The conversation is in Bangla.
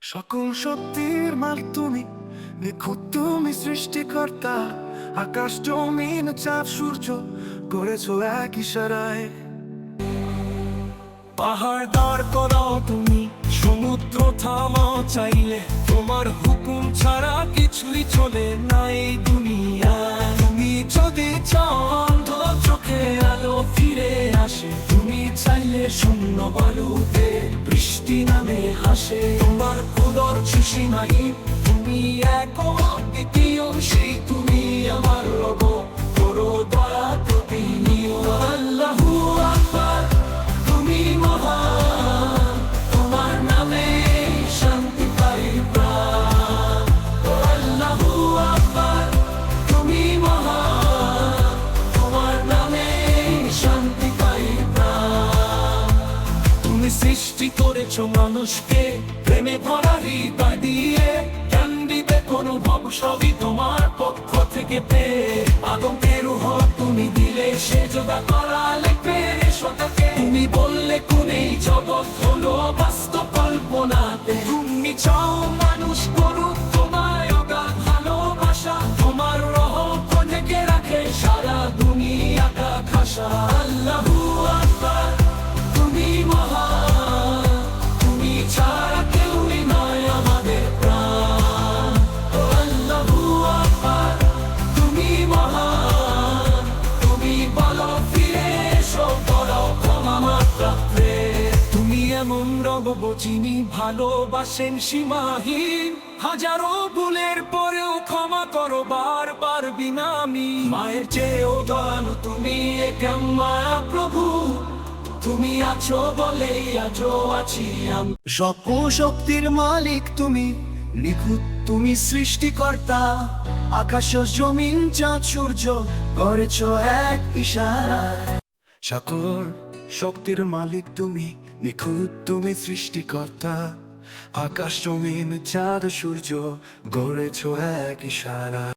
সকল শক্তির মাল তুমি, নিখুঁত তুমি সৃষ্টিকর্তা, আকাশ, জমিন চাপ সূর্য, করেছ এক ইশারায়। পাহাড় দাঁড় করাও তুমি, সমুদ্র থামাও চাইলে, তোমার হুকুম ছাড়া কিছুই চলে না চাইলে শূন্য বালুতে বৃষ্টি নামে হাসে। তোমার কুদর নাই তুমি এক তুমি সৃষ্টি করেছ মানুষকে, প্রেমে ভরা হৃদয় দিয়ে। জ্ঞান দিবে অনুভব সবই তোমার পক্ষ থেকে পেয়ে। আদমের রুহ তুমি দিলে সে যোগা করালে পেরে সতাকে। তুমি বললে কোন জগৎ হলো বাস্তব তুমি চাও মানুষ করুক ভালোবাসা। তোমার রহ থেকে রাখে সারা দুনিয়াটা খাসা। আল্লাহু এমন চিনি ভালোবাসেন সীমাহীন। হাজারো ভুলের পরেও ক্ষমা করো বিনামি। মায়ের চেয়েও দয়ালু, তুমি একাম মায়া প্রভু। তুমি আছো বলেই আছি সকল শক্তির মালিক তুমি, নিখুঁত তুমি সৃষ্টিকর্তা। আকাশ জমিন, চাঁদ, সূর্য করেছ এক ইশারা সকল শক্তির মালিক তুমি নিখুঁত তুমি সৃষ্টিকর্তা। আকাশ জমিন চাঁদ সূর্য গড়েছ এক ইশারা।